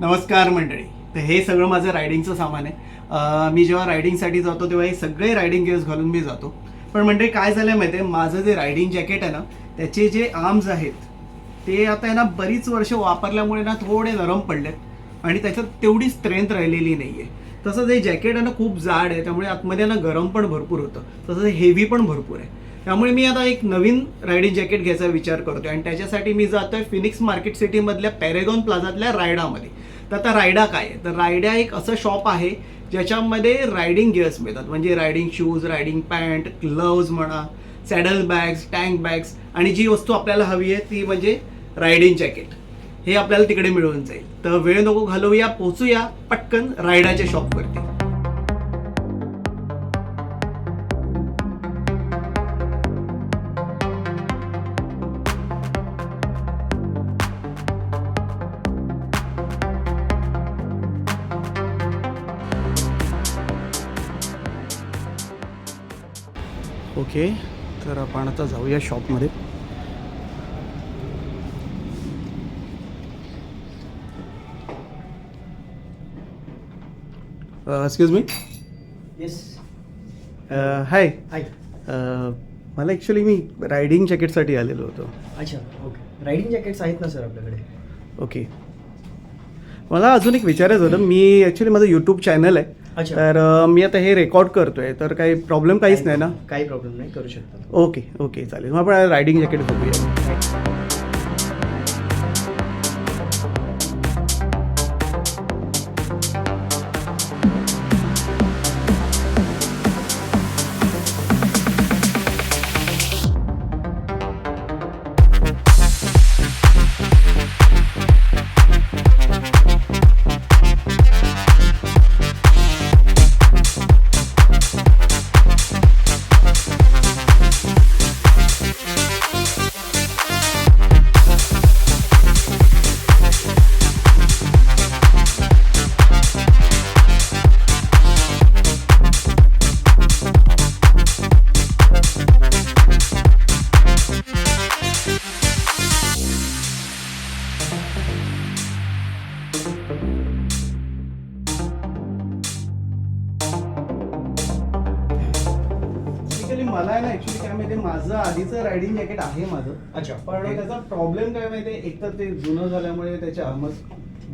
नमस्कार मंडळी. तर हे सगळं माझं रायडिंगचं सामान आहे. मी जेव्हा रायडिंगसाठी जातो तेव्हा हे सगळे रायडिंग गिअर्स घालून मी जातो. पण मंडळी काय झालं माहिती आहे माझं जे रायडिंग जॅकेट आहे ना त्याचे जे आर्म्स आहेत ते आता आहे ना बरीच वर्ष वापरल्यामुळे ना थोडे नरम पडलेत आणि त्याच्यात तेवढी स्ट्रेंथ राहिलेली नाही आहे तसंच हे जॅकेट आहे ना खूप जाड आहे. त्यामुळे आतमध्ये ना गरम पण भरपूर होतं. तसंच हेवी पण भरपूर आहे. त्यामुळे मी आता एक नवीन रायडिंग जॅकेट घ्यायचा विचार करतो आणि त्याच्यासाठी मी जातो आहे फिनिक्स मार्केट सिटीमधल्या पॅरेगॉन प्लाझातल्या रायडामध्ये. तर आता रायडा काय आहे? तर रायडा एक असं शॉप आहे ज्याच्यामध्ये रायडिंग गिअर्स मिळतात. म्हणजे riding shoes riding pant gloves म्हणा सॅडल बॅग्स टँक बॅग्स आणि जी वस्तू आपल्याला हवी आहे ती म्हणजे रायडिंग जॅकेट हे आपल्याला तिकडे मिळून जाईल. तर वेळ नको घालवूया पोचूया पटकन रायडाच्या शॉपवरती ओके तर आपण आता जाऊया शॉपमध्ये. एक्सक्यूज मी येस हाय हाय मला ॲक्च्युली मी रायडिंग जॅकेटसाठी आलेलो होतो. अच्छा ओके रायडिंग जॅकेट्स आहेत ना सर आपल्याकडे? ओके. मला अजून एक विचारायचं होतं मी ॲक्च्युली माझं यूट्यूब चॅनल आहे. अच्छा. तर अ, मी आता हे रेकॉर्ड करतोय तर काही प्रॉब्लेम काहीच नाही ना? काही प्रॉब्लेम नाही करू शकता. ओके ओके चालेल. मग आपण रायडिंग जॅकेट बघूया. मला आहे ना ॲक्च्युली काय माहिती माझं आधीचं रायडिंग जॅकेट आहे माझं. अच्छा. पण त्याचा प्रॉब्लेम काय माहिती एक तर ते जुनं झाल्यामुळे त्याचे आर्मच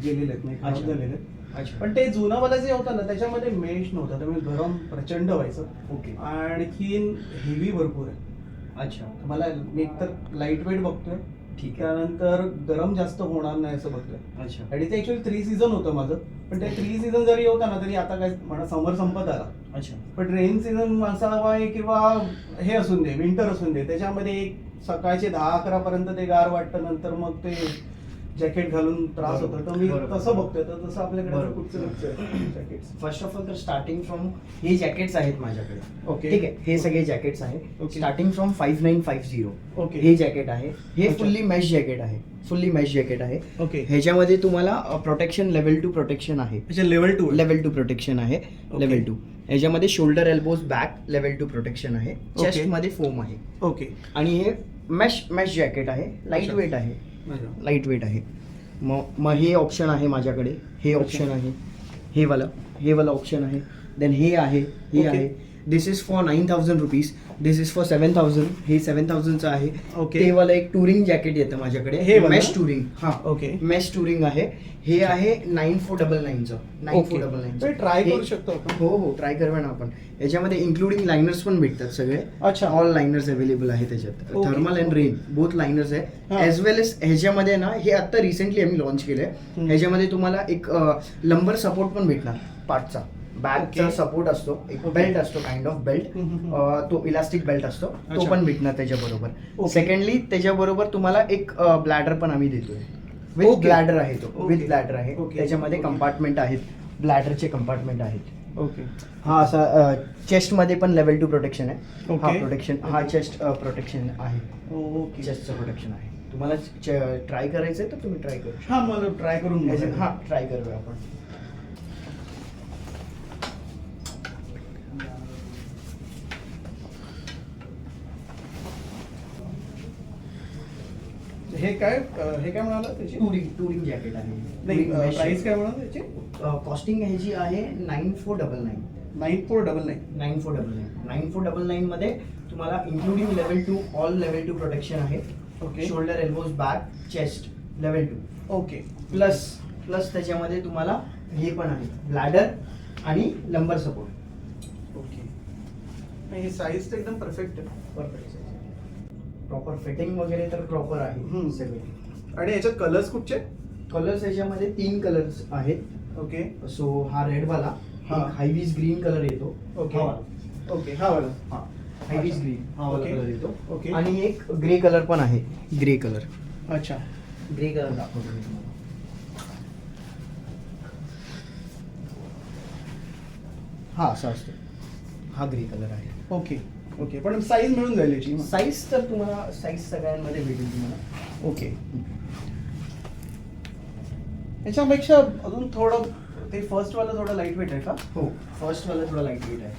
गेलेले आहेत नाही खराब. झालेले आहेत. अच्छा. पण ते जुनंवाला जे होतं ना त्याच्यामध्ये मेश नव्हता त्यामुळे गरम प्रचंड व्हायचं. ओके. आणखीन हेवी भरपूर आहे. अच्छा. मला मी एकतर लाइट वेट बघतोय. ठीक आहे. त्यानंतर गरम जास्त होणार नाही असं बघतोय अच्छा. आणि ते ऍक्च्युअली थ्री सीझन होतं माझं. पण ते थ्री सीझन जरी होता ना तरी आता काय म्हणा समर संपत आला. अच्छा. पण रेन सीझन असावा किंवा हे असून दे विंटर असून दे त्याच्यामध्ये एक सकाळचे दहा अकरा पर्यंत ते गार वाटतं नंतर मग ते जॅकेट घालून त्रास होतो. तर मी. तसं बघतोय. तर तसं आपल्याकडे. कुठचं जॅकेट फर्स्ट ऑफ ऑल तर स्टार्टिंग फ्रॉम हे जॅकेट्स आहेत माझ्याकडे. ओके. ठीक आहे? हे सगळे जॅकेट्स आहेत. Starting from five nine five zero okay. हे जॅकेट आहे. हे. फुल्ली मॅश जॅकेट आहे. फुल्ली मॅश जॅकेट आहे. ओके ह्याच्यामध्ये तुम्हाला प्रोटेक्शन लेवल टू प्रोटेक्शन आहे. Level two level two protection आहे. लेवल टू याच्यामध्ये shoulder elbows back level two protection आहे. चेस्टमध्ये फोम आहे. ओके आणि हे मॅश मॅश जॅकेट आहे. लाइट. वेट आहे. लाइट वेट आहे. मग मग हे ऑप्शन आहे माझ्याकडे. हे ऑप्शन आहे. हे वाला हे वाला ऑप्शन आहे. देन हे आहे हे. आहे. This is for nine thousand rupees this is for seven thousand हे सेवन थाउजंडचं आहे. ओके. ते वाला एक टुरिंग जॅकेट येतं माझ्याकडे. हे? मॅश टुरिंग हा. ओके. मॅश टुरिंग आहे. हे आहे नाईन फोर डबल नाईनचं नाईन फोर डबल ते ट्राय नाईन करू शकतो हो हो. ट्राय करूया ना आपण. याच्यामध्ये इन्क्लुडिंग लायनर्स पण भेटतात सगळे. अच्छा. ऑल लायनर्स अवेलेबल आहे त्याच्यात. Thermal and rain both liners. आहे. ॲज वेल एज ह्याच्यामध्ये ना हे आता रिसेंटली आम्ही लॉन्च केलंय. ह्याच्यामध्ये तुम्हाला एक लंबर सपोर्ट पण भेटणार पार्टचा Okay. सपोर्ट असतो एक. बेल्ट असतो काइंड ऑफ बेल्ट. तो इलास्टिक बेल्ट असतो तो. पण भेटणार त्याच्याबरोबर. सेकंडली त्याच्याबरोबर तुम्हाला एक ब्लॅडर पण आम्ही देतोय विथ. ब्लॅडर आहे तो. विथ ब्लॅडर आहे. त्याच्यामध्ये. कंपार्टमेंट आहेत ब्लॅडरचे कंपार्टमेंट आहेत ओके हा असा चेस्टमध्ये पण लेवल टू प्रोटेक्शन आहे हा. प्रोटेक्शन हा चेस्ट प्रोटेक्शन आहे ओके चेस्टचं प्रोटेक्शन आहे तुम्हाला ट्राय करायचंय तर तुम्ही ट्राय करू हा मला ट्राय करून. हा ट्राय करूया आपण हे काय हे काय म्हणाला त्याची? टुरिंग टुरिंग जॅकेट आहे. नाही प्राइस. काय म्हणाला त्याची? कॉस्टिंग ह्याची आहे nine four double nine nine four double nine nine four double nine nine four double nine मध्ये तुम्हाला including level two all level two protection आहे. Okay shoulder elbows back chest level two okay plus plus त्याच्यामध्ये तुम्हाला हे पण आहे. Bladder आणि lumbar support okay हे साईज तर एकदम परफेक्ट आहे. परफेक्ट प्रॉपर फिटिंग वगैरे तर प्रॉपर. आहे सगळे. आणि याच्यात कलर्स कुठचे? कलर्स याच्यामध्ये तीन कलर्स आहेत. ओके सो हा रेड वाला हा. हायवीज ग्रीन कलर येतो. ओके. हा वाला. ओके हा वाला. हा. हायवीज ग्रीन हा वाला. कलर येतो. ओके. आणि एक ग्रे कलर पण आहे. ग्रे कलर अच्छा. ग्रे कलर दाखवतो मी तुम्हाला. हा असं असतो. हा ग्रे कलर आहे. ओके ओके पण साईज मिळून जाईल याची साईज तर तुम्हाला साईज सगळ्यांमध्ये भेटेल तुम्हाला. ओके याच्यापेक्षा अजून थोडं ते फर्स्ट वाला थोडं लाइट वेट आहे का? हो फर्स्ट वाला थोडा लाइट वेट आहे.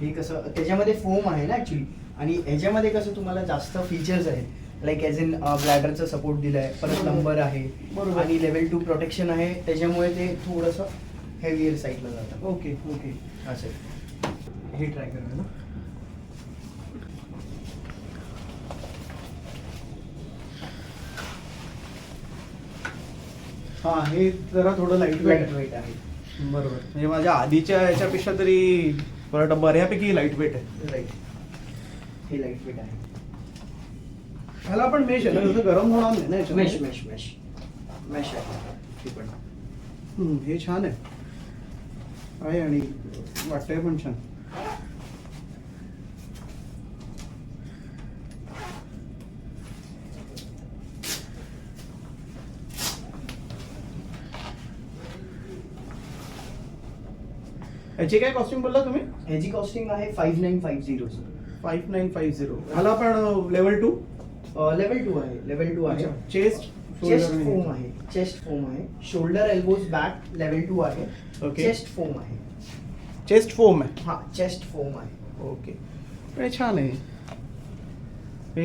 हे कसं त्याच्यामध्ये फोम आहे ना ॲक्च्युली आणि ह्याच्यामध्ये कसं तुम्हाला जास्त फीचर्स आहेत. लाईक ॲज इन ब्लॅडरचा सपोर्ट दिलाय परत बरोबर. नंबर आहे. बरोबर. आणि लेवल टू प्रोटेक्शन आहे. त्याच्यामुळे ते थोडंसं हेवियर साईडला जातं. ओके ओके असं आहे. हे ट्राय करा ना. हा हे जरा थोडं लाइट वेट लाइट वेट आहे. बरोबर. म्हणजे माझ्या आधीच्या याच्यापेक्षा तरी बरं बऱ्यापैकी लाइट वेट आहे. राईट हे लाइट वेट आहे. ह्याला पण मेश आहे ना? जसं गरम होणार नाही ना याच्यामध्ये? मेश मेश मेश मेश आहे. हे पण. हम्म, हे छान आहे. आहे आणि वाटतंय पण छान. याची काय कॉस्ट्युम बोलला तुम्ही? ह्याची कॉस्टिंग आहे five nine five zero five nine five zero ह्याला पण लेवल टू लेवल टू आहे लेवल टू आहे. चेस्ट चेस्ट फोम आहे चेस्ट फोम आहे. Shoulder elbows back level two आहे. चेस्ट फोम आहे. चेस्ट फोम आहे? हा चेस्ट फोम आहे. ओके पण छान आहे.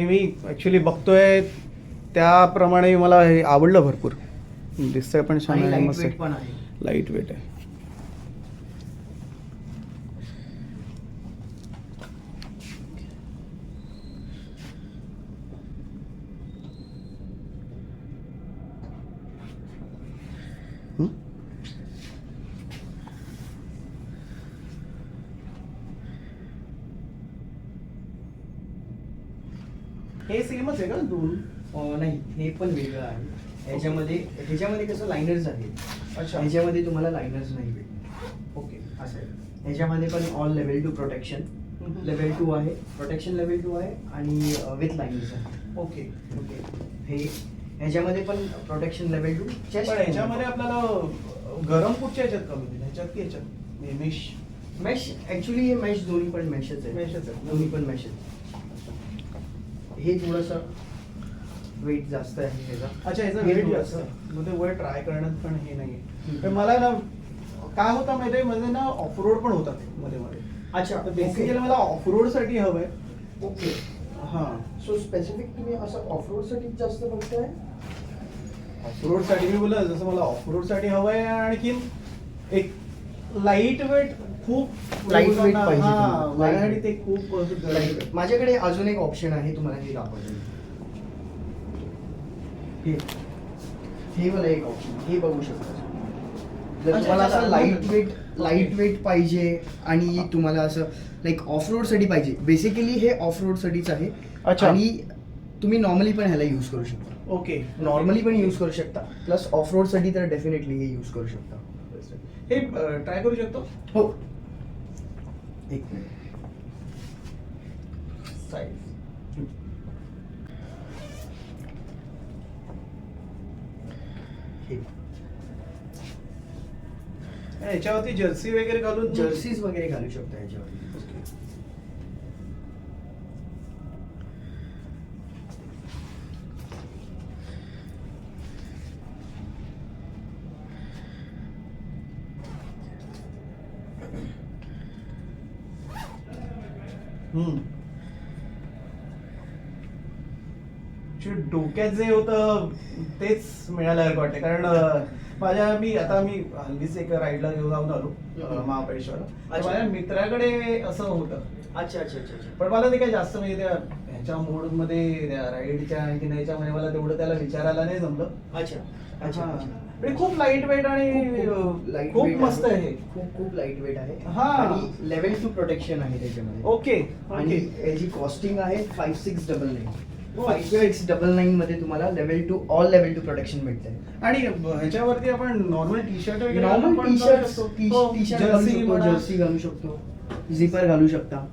मी ॲक्च्युली बघतोय त्याप्रमाणे मला हे आवडलं भरपूर. दिसतंय पण छान मस्त आहे. लाइट वेट आहे हं? हे सेमच आहे का दोन अं, नाही हे पण वेगळं आहे. ह्याच्यामध्ये ह्याच्यामध्ये कसं लायनर्स आहे अच्छा. ह्याच्यामध्ये तुम्हाला लायनर्स नाही भेटणार. ओके. असं आहे. ह्याच्यामध्ये पण all level two protection level two आहे. प्रोटेक्शन लेवल टू आहे आणि विथ लायनर्स आहे. ओके. ओके. हे ह्याच्यामध्ये पण प्रोटेक्शन लेवल टू चेस्ट ह्याच्यामध्ये आपल्याला गरम कुठच्या ह्याच्यात कमी होईल ह्याच्यात की ह्याच्यात? मेश मेश ऍक्च्युली हे मेश दोन्ही पण मेशच आहे Meshच आहे. दोन्ही पण मेशच हे थोडंसं वेट जास्त आहे ह्याचा. अच्छा ह्याचं हे वेट जास्त. आहे. मग ते वर ट्राय करण्यात पण हे नाही. पण मला ना काय होतं माहिती म्हणजे ना ऑफ रोड पण होतात मध्ये मध्ये. अच्छा तर बेसिकली मला ऑफ रोडसाठी हवंय. ओके हा. सो स्पेसिफिक तुम्ही असं ऑफ रोडसाठी जास्त बघताय? ऑफ रोडसाठी मी बोलला जसं मला ऑफ रोडसाठी हवंय आणखीन एक लाइट वेट खूप Light weight पाहिजे हा Light ते खूप आहे. माझ्याकडे अजून एक ऑप्शन आहे तुम्हाला हे दाखवतो. हे. हे मला एक ऑप्शन हे बघू शकता जर तुम्हाला असं. लाइट वेट लाइट वेट पाहिजे आणि तुम्हाला असं लाईक ऑफ रोडसाठी पाहिजे. बेसिकली हे ऑफ रोड साठीच आहे. अच्छा. आणि तुम्ही नॉर्मली पण ह्याला यूज करू शकता. ओके नॉर्मली पण यूज करू शकता. प्लस ऑफ रोडसाठी तर डेफिनेटली हे यूज करू शकता. हे ट्राय करू शकतो? हो. एक मिनिट साईज याच्यावरती जर्सी वगैरे घालून जर्सीज वगैरे घालू शकता याच्यावर Okay. हम्म. ऍक्च्युली डोक्यात जे होतं तेच मिळाल्यासारखं वाटतं कारण माझ्या मी आता मी हल्लीच एक राईडला घेऊन जाऊन आलो महाबळेश्वरला. माझ्या मित्राकडे असं होतं. अच्छा अच्छा अच्छा पण मला ते काय जास्त म्हणजे त्या ह्याच्या मोडमध्ये त्या राईडच्या आणखी ह्याच्यामध्ये मला तेवढं त्याला विचारायला नाही जमलं. अच्छा अच्छा पण खूप लाइट वेट आणि खूप- मस्त आहे खूप खूप लाइट वेट आहे. हा. आणि लेवल टू प्रोटेक्शन आहे त्याच्यामध्ये. ओके. आणि याची कॉस्टिंग आहे five six double nine five six double nine मध्ये तुम्हाला level two all level two protection भेटते आणि ह्याच्यावरती आपण नॉर्मल टी शर्ट वगैरे नॉर्मल टी घालू शर्ट. टी शर्ट घालू शकतो. जर्सी घालू शकतो झिपर घालू शकता.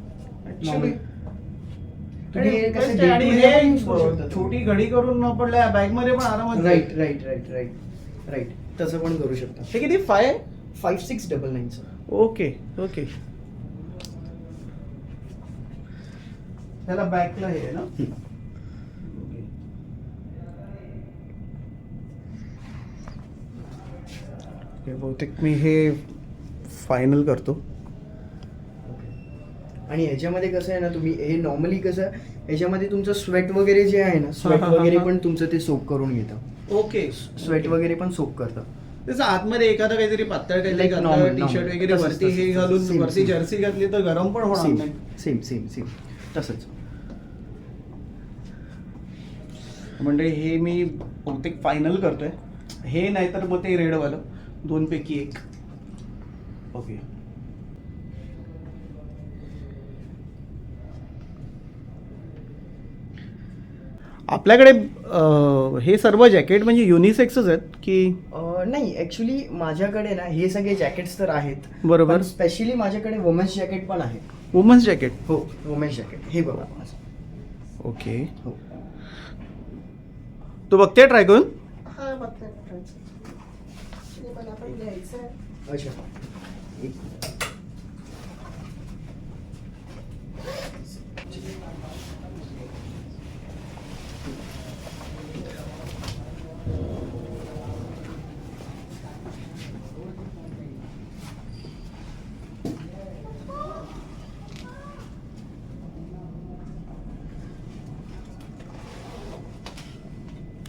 हे करू शकता छोटी घडी करून आपल्या बॅगमध्ये पण आरामात right right right right right तसं पण करू शकता. हे किती? फाय फाईव्ह सिक्स डबल नाईनचं ओके ओके त्याला बॅकला हे आहे ना Okay. Okay, बहुतेक मी हे फायनल करतो. आणि ह्याच्यामध्ये कसं आहे ना तुम्ही हे नॉर्मली कसं ह्याच्यामध्ये तुमचं स्वेट वगैरे जे आहे ना स्वेट वगैरे. पण तुमचं ते सोप करून घेतं. ओके. स्वेट वगैरे पण सोप करतं. त्याचं आतमध्ये एखादं काहीतरी पातळ काहीतरी टी शर्ट. वगैरे वरती हे घालून वरती. जर्सी घातली तर गरम पण होणार सेम नाही. सेम सेम सेम तसंच. म्हणजे हे मी बहुतेक फायनल करतोय. हे नाहीतर मग ते रेडवालं दोन पैकी एक. ओके आपल्याकडे अं, हे सर्व जॅकेट म्हणजे युनिसेक्सच आहेत की? अं, नाही ऍक्च्युली माझ्याकडे ना हे सगळे जॅकेट्स तर आहेत. बरोबर. स्पेशली माझ्याकडे वुमेन्स जॅकेट पण आहे. वुमन्स जॅकेट हो वुमेन्स जॅकेट हे बघा माझं. ओके हो. तू बघते ट्राय करून? हा बघते. पण घ्यायचं. आहे अच्छा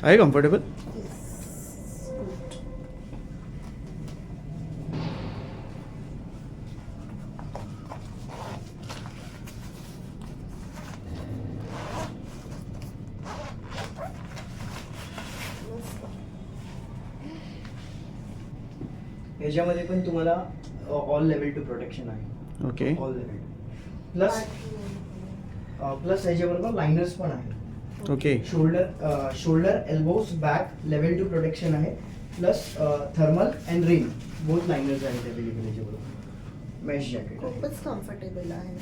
आहे कम्फर्टेबल ह्याच्यामध्ये पण तुम्हाला ऑल लेवल टू प्रोटेक्शन आहे. Okay all level plus plus ह्याच्याबरोबर लायनर्स पण आहे okay shoulder shoulder elbows back level two protection आहे. Plus thermal and rain both liners आहेत अवेलेबल याच्याबरोबर. मॅश जॅकेट खूपच कम्फर्टेबल आहे.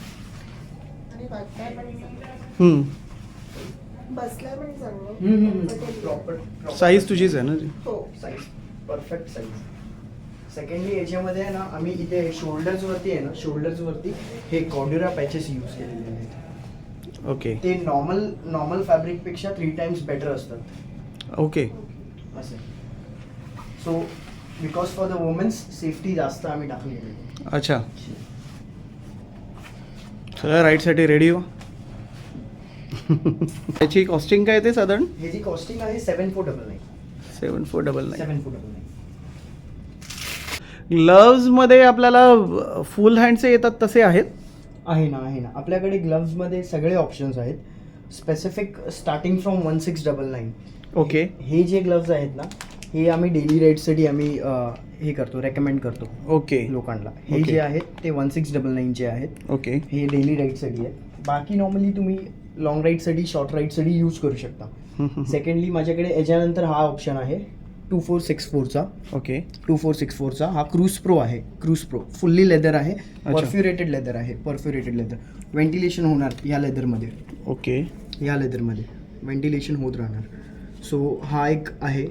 आणि वाटताय पण चांगलं. प्रॉपर साईज तुझीच आहे ना हो साईज परफेक्ट साईज सेकंडली याच्यामध्ये आहे ना आम्ही इथे शोल्डर्स वरती आहे ना शोल्डर्स वरती हे कॉड्युरा पॅचेस यूज केलेले आहेत. ओके ते नॉर्मल नॉर्मल फॅब्रिकपेक्षा थ्री टाइम्स बेटर असतात. ओके असे so because for the women's safety जास्त आम्ही टाकलेली आहे. अच्छा. सगळ्या राईडसाठी रेडी हो? त्याची कॉस्टिंग काय ते साधारण? हे जी कॉस्टिंग आहे seven four double nine seven four double nine seven four double nine ग्लव्जमध्ये आपल्याला फुल हँडचे येतात तसे आहेत? आहे ना आहे ना. आपल्याकडे ग्लव्जमध्ये सगळे ऑप्शन्स आहेत. Specific starting from one six double nine okay हे जे ग्लव्ज आहेत ना हे आम्ही डेली राईडसाठी आम्ही अ, हे करतो रेकमेंड करतो ओके लोकांना. हे Okay. जे आहेत ते वन सिक्स डबल नाईनचे आहेत ओके हे डेली राईडसाठी आहेत. बाकी नॉर्मली तुम्ही लॉंग राईडसाठी शॉर्ट राईडसाठी यूज करू शकता. सेकंडली माझ्याकडे याच्यानंतर हा ऑप्शन आहे. टू फोर सिक्स फोरचा ओके. टू फोर सिक्स फोरचा हा क्रूज प्रो आहे. Cruise pro. फुल्ली लेदर आहे. परफ्युरेटेड लेदर आहे. Perforated leather. व्हेंटिलेशन होणार या लेदरमध्ये ओके. या लेदरमध्ये व्हेंटिलेशन होत राहणार. सो हा एक आहे.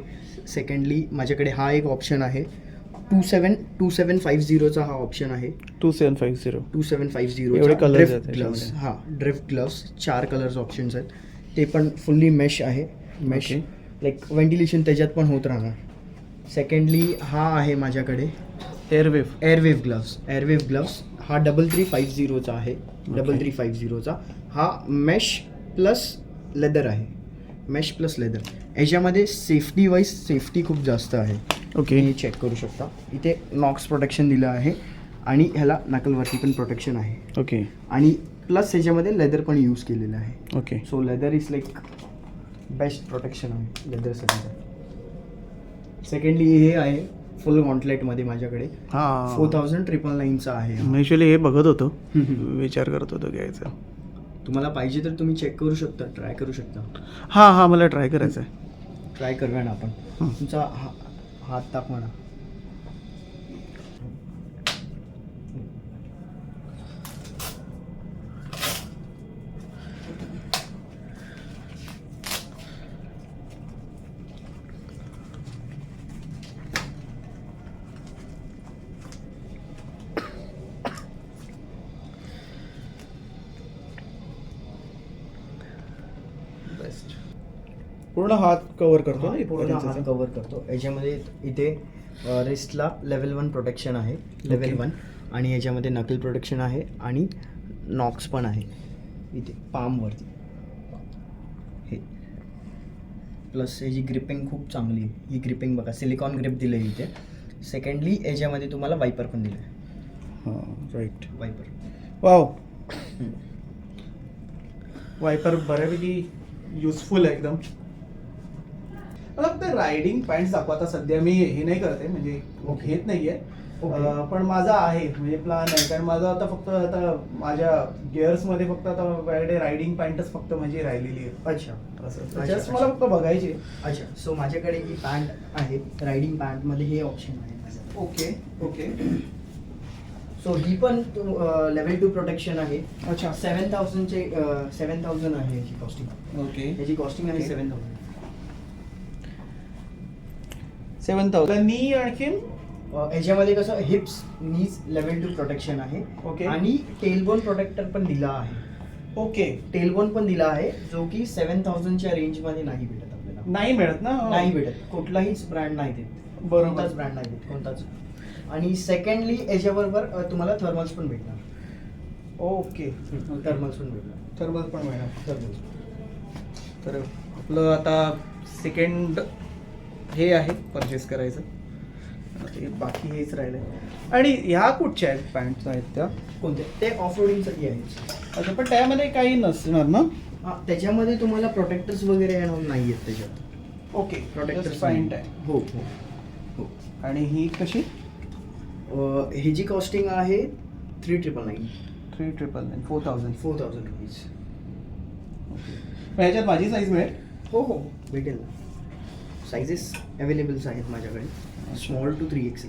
सेकंडली माझ्याकडे हा एक ऑप्शन आहे. Two seven two seven five झिरोचा हा ऑप्शन आहे. Two seven five zero. Two seven five zero gloves. हां ड्रिफ्ट ग्लव्स चार कलर्स ऑप्शन्स आहेत. ते पण फुल्ली मेश आहे. मेश. लाईक व्हेंटिलेशन त्याच्यात पण होत राहणार. सेकंडली हा आहे माझ्याकडे. Airwave airwave gloves airwave gloves हा डबल थ्री फाईव्ह झिरोचा आहे. Double Okay. थ्री फाईव्ह झिरोचा हा मेश प्लस लेदर आहे. मेश प्लस लेदर याच्यामध्ये सेफ्टी वाईज सेफ्टी खूप जास्त आहे. ओके हे चेक करू शकता. इथे नॉक्स प्रोटेक्शन दिलं आहे आणि ह्याला नकलवरती पण प्रोटेक्शन आहे. ओके आणि प्लस ह्याच्यामध्ये लेदर पण यूज केलेलं आहे. Okay so leather is like best protection आहे लेदरसाठी सेकंडली हे आहे फुल गॉन्टलेटमध्ये माझ्याकडे. हां. फोर थाउजंड ट्रिपल नाईनचा आहे. मी ॲक्च्युली हे बघत होतो. विचार करत होतो घ्यायचा. तुम्हाला पाहिजे तर तुम्ही चेक करू शकता ट्राय करू शकता. हां हां मला ट्राय करायचं आहे ट्राय करूया ना आपण. तुमचा हा हात ताप म्हणा बेस्ट पूर्ण हात कव्हर करतो ना पूर्ण इथपर्यंतचा? हात कव्हर करतो. याच्यामध्ये इथे रिस्टला लेवल वन प्रोटेक्शन आहे. लेवल. वन आणि याच्यामध्ये नकल प्रोटेक्शन आहे आणि नॉक्स पण आहे. इथे पामवरती हे. प्लस ह्याची ग्रिपिंग खूप चांगली आहे. ही ग्रिपिंग बघा सिलिकॉन ग्रिप दिलं आहे इथे. सेकंडली याच्यामध्ये तुम्हाला वायपर पण दिलं आहे हां राईट वायपर वाव वायपर बऱ्यापैकी युजफुल आहे एकदम. फक्त रायडिंग पॅन्ट दाखवा. आता सध्या मी हे नाही करते म्हणजे घेत नाहीये. पण माझा आहे म्हणजे प्लान आहे. कारण माझा आता फक्त आता माझ्या gears मध्ये फक्त आता माझ्याकडे रायडिंग पॅन्टच फक्त माझी राहिलेली आहे. अच्छा. असं जस्ट. मला फक्त बघायची. अच्छा. सो माझ्याकडे ही पॅन्ट आहे रायडिंग पॅन्टमध्ये हे ऑप्शन आहे ओके ओके. सो ही पण लेवल टू प्रोटेक्शन आहे. अच्छा. सेवन थाउजंडचे सेवन थाउजंड आहे याची कॉस्टिंग ओके. याची कॉस्टिंग आहे. Seven thousand seven thousand. Knee आणखीन याच्यामध्ये कसं hips knees level two protection आहे. Okay. आणि टेलबोन प्रोटेक्टर पण दिला आहे. ओके. टेलबोन पण दिला आहे जो की सेवन थाउजंडच्या रेंजमध्ये नाही भेटत आपल्याला. नाही मिळत ना? नाही भेटत. कुठलाहीच ब्रँड नाही देत. बरोबर. कोणताच ब्रँड नाही देत कोणताच. आणि सेकंडली याच्याबरोबर तुम्हाला थर्मल्स पण भेटणार. ओके. थर्मल्स पण भेटणार. थर्मल पण मिळणार. थर्मल्स तर आपलं आता सेकंड हे आहे परचेस करायचं. ते बाकी हेच राहिलं. आणि ह्या कुठच्या आहेत? पॅन्ट्स आहेत त्या. कोणते ते ऑफ रोडिंगसाठी आहे अच्छा पण त्यामध्ये काही नसणार ना? हा त्याच्यामध्ये तुम्हाला प्रोटेक्टर्स वगैरे येणार नाही आहेत त्याच्यात ओके प्रोटेक्टर्स पॅन्ट आहे हो हो हो. आणि ही कशी? ही जी कॉस्टिंग आहे three triple nine three triple nine four thousand four thousand rupees पण ह्याच्यात माझी साईज मिळेल? हो हो भेटेल. ना सायझेस अवेलेबल्स आहेत माझ्याकडे. स्मॉल टू थ्री एक्स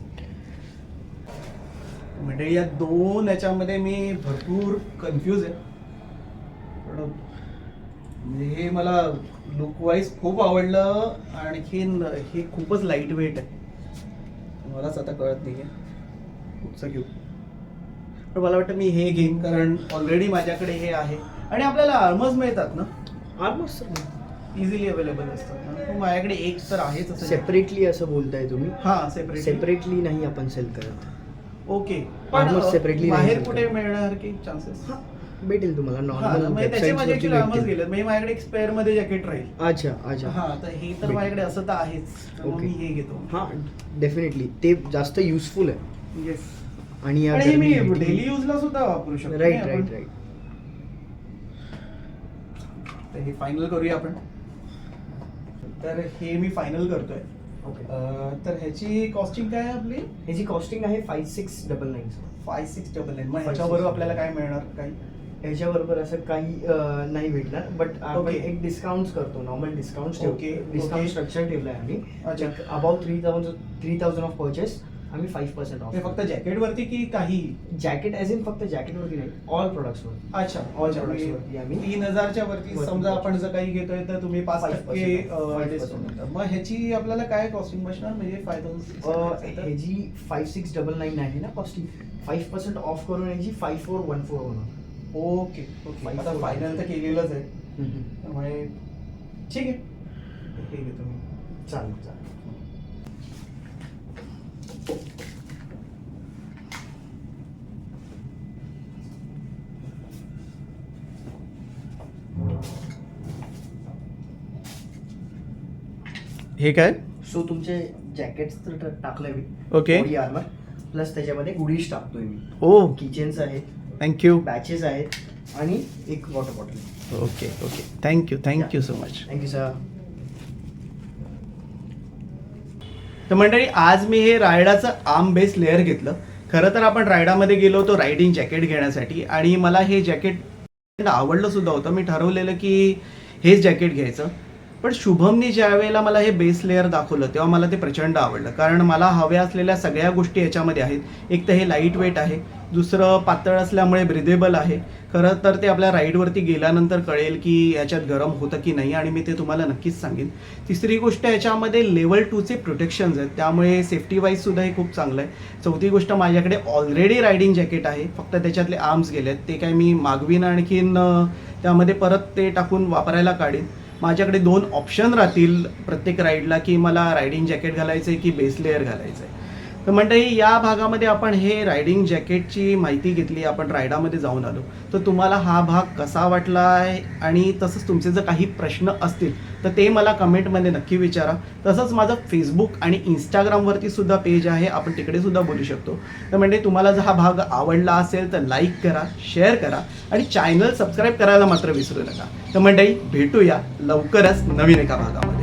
म्हणजे या दोन याच्यामध्ये मी भरपूर कन्फ्यूज आहे. पण म्हणजे हे मला लुक वाईज खूप आवडलं. आणखीन हे खूपच लाइट वेट आहे. मलाच आता कळत नाही आहे कुठचं घेऊ. पण मला वाटतं मी हे घेईन कारण ऑलरेडी माझ्याकडे हे आहे. आणि आपल्याला आर्मर्स मिळतात ना? ऑलमोस्ट इझिली अवेलेबल असतात ना. माझ्याकडे एक तर आहेच असं. सेपरेटली असं बोलताय तुम्ही? हां सेपरेट सेपरेटली नाही आपण सेल करत. ओके पण Almost separately बाहेर कुठे. मिळणार की चान्सेस हा भेटेल तुम्हाला. नॉर्मल म्हणजे त्याचे माझे actually आमच गेले म्हणजे माझ्याकडे एक मध्ये जॅकेट राहील. अच्छा अच्छा. हा तर हे तर भेटेल. माझ्याकडे असं तर आहेच. तर मग. मी हे घेतो. हा डेफिनेटली ते जास्त युजफुल आहे. येस आणि या आणि हे मी डेली यूजला सुद्धा वापरू शकतो. राईट नाही राईट? राईट तर हे फायनल करूया आपण. तर हे मी फायनल करतोय. ओके तर ह्याची कॉस्टिंग काय आहे आपली? ह्याची कॉस्टिंग आहे five six double nine five six double nine मग ह्याच्याबरोबर. आपल्याला काय मिळणार? काही ह्याच्याबरोबर असं काही नाही भेटणार बट Okay. एक डिस्काउंट करतो normal discount Okay, discount. Structure ठेवलंय आम्ही. अच्छा. About three thousand three thousand off purchase आम्ही फाईव्ह पर्सेंट ऑफ फक्त जॅकेट वरती की काही? जॅकेट ॲज इन फक्त जॅकेटवरती नाही ऑल प्रोडक्ट्सवर अच्छा अच्छा, products म्हणजे वरती आम्ही- तीन हजारच्या वरती वरती समजा. आपण जर काही घेतोय तर तुम्ही पाच टक्के off. मग ह्याची आपल्याला काय कॉस्टिंग बसणार? म्हणजे फाय थाउजंड हे जी फाईव्ह सिक्स डबल नाईन आहे ना कॉस्टिंग फाईव्ह पर्सेंट ऑफ करून याची फाईव्ह फोर वन फोर होणार. Okay okay. आता. फायनल तर केलेलंच आहे. त्यामुळे ठीक आहे. हे घेतो मी चालेल चालेल. हे काय? सो तुमचे जॅकेट्स तर टाकलंय मी. बॉडी आर्मर प्लस त्याच्यामध्ये गुडीज टाकतोय मी. ओ किचन्स आहेत. थँक्यू बॅचेस आहेत. आणि एक water bottle okay okay thank you thank you so much thank you sir तर मंडळी आज मी हे रायडाचं आर्म बेस लेअर घेतलं. खरं तर आपण रायडामध्ये गेलो होतो रायडिंग जॅकेट घेण्यासाठी. आणि मला हे जॅकेट आवडलं सुद्धा होतं. मी ठरवलेलं की हेच जॅकेट घ्यायचं. पण शुभमनी ज्या वेळेला मला हे बेस लेअर दाखवलं तेव्हा मला ते प्रचंड आवडलं. कारण मला हव्या असलेल्या सगळ्या गोष्टी याच्यामध्ये आहेत. एक तर हे लाइट वेट आहे दुसरं पातळ असल्यामुळे ब्रिदेबल आहे. खरं तर ते आपल्या राईडवरती गेल्यानंतर कळेल की याच्यात गरम होतं की नाही आणि मी ते तुम्हाला नक्कीच सांगेन. तिसरी गोष्ट याच्यामध्ये लेवल टूचे प्रोटेक्शन्स आहेत. त्यामुळे सेफ्टी वाईजसुद्धा हे खूप चांगलं आहे. चौथी गोष्ट माझ्याकडे ऑलरेडी रायडिंग जॅकेट आहे. फक्त त्याच्यातले आर्म्स गेले आहेत ते काय मी मागवीन आणखीन त्यामध्ये परत ते टाकून वापरायला काढीन. माझ्याकडे दोन ऑप्शन राहतील प्रत्येक राईडला की मला रायडिंग जॅकेट घालायचं आहे की बेस लेअर घालायचं आहे तर मंडळी या भागामध्ये आपण हे रायडिंग जॅकेटची माहिती घेतली आपण रायडामध्ये जाऊन आलो. तर तुम्हाला हा भाग कसा वाटला आहे आणि तसंच तुमचे जर काही प्रश्न असतील तर ते मला कमेंटमध्ये नक्की विचारा. तसंच माझं फेसबुक आणि इंस्टाग्रामवरती सुद्धा पेज आहे आपण तिकडे सुद्धा बोलू शकतो. तर म्हणजे तुम्हाला जर हा भाग आवडला असेल तर लाईक करा शेअर करा आणि चॅनल सबस्क्राईब करायला मात्र विसरू नका. तर मंडळी भेटूया लवकरच नवीन एका भागामध्ये.